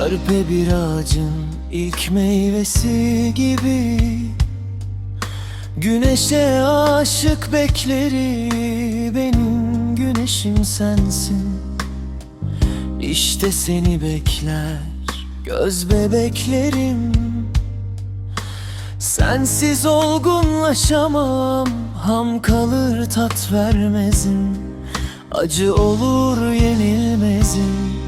Körpe bir ağacın ilk meyvesi gibi. Güneşe aşık bekleri benim güneşim sensin. İşte seni bekler göz bebeklerim. Sensiz olgunlaşamam Ham kalır tat vermezim. Acı olur yenilmezim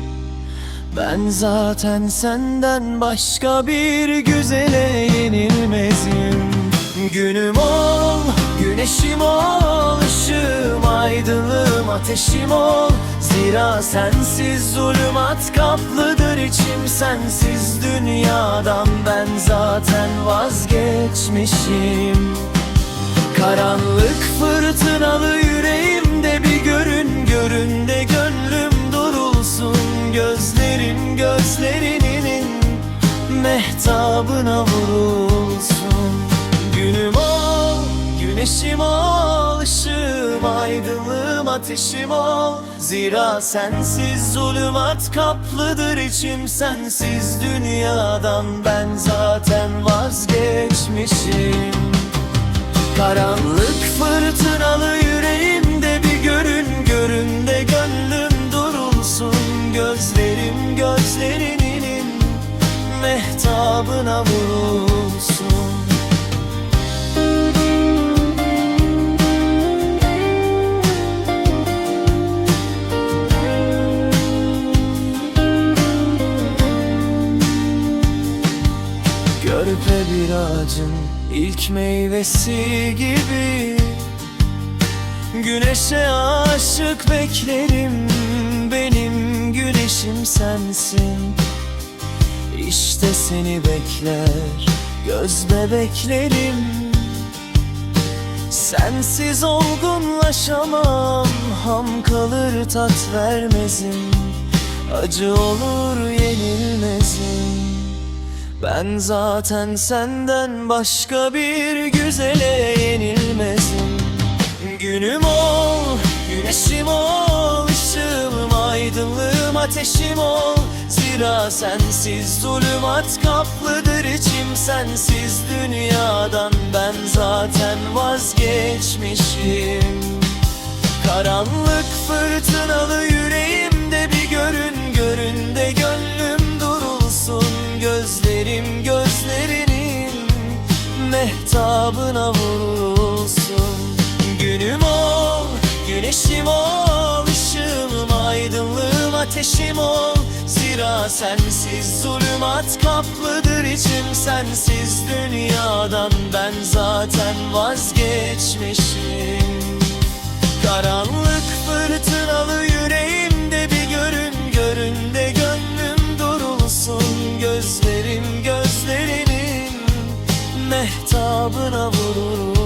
Ben zaten senden başka bir güzele yenilmezim. Günüm ol, güneşim ol, ışığım, aydınlığım, ateşim ol. Zira sensiz zulümat kaplıdır içim sensiz dünyadan. Ben zaten vazgeçmişim. Karanlık fırtınalı yüreğimde mehtabına vurulsun. Günüm ol, güneşim ol, ışığım, aydınlığım, ateşim ol. Zira sensiz zulümat kaplıdır içim sensiz dünyadan. Ben zaten vazgeçmişim. Karanlık Körpe bir ağacın ilk meyvesi gibi. Güneşe aşık beklerim Benim güneşim sensin. İşte seni bekler göz bebeklerim. Sensiz olgunlaşamam Ham kalır tat vermezim. Acı olur yenilmezim ben zaten senden başka bir güzele yenilmezim. Günüm ol, güneşim ol, ışığım, aydınlığım, ateşim ol. Zira sensiz zulümat kaplıdır içim sensiz dünyadan. Ben zaten vazgeçmişim. Karanlık fırtınalı mehtabına vurulsun. Günüm ol, güneşim ol, ışığım, aydınlığım, ateşim ol. Zira sensiz zulümat kaplıdır içim sensiz dünyadan. Ben zaten vazgeçmişim. Karanlık fırtınalı Mehtabına vururum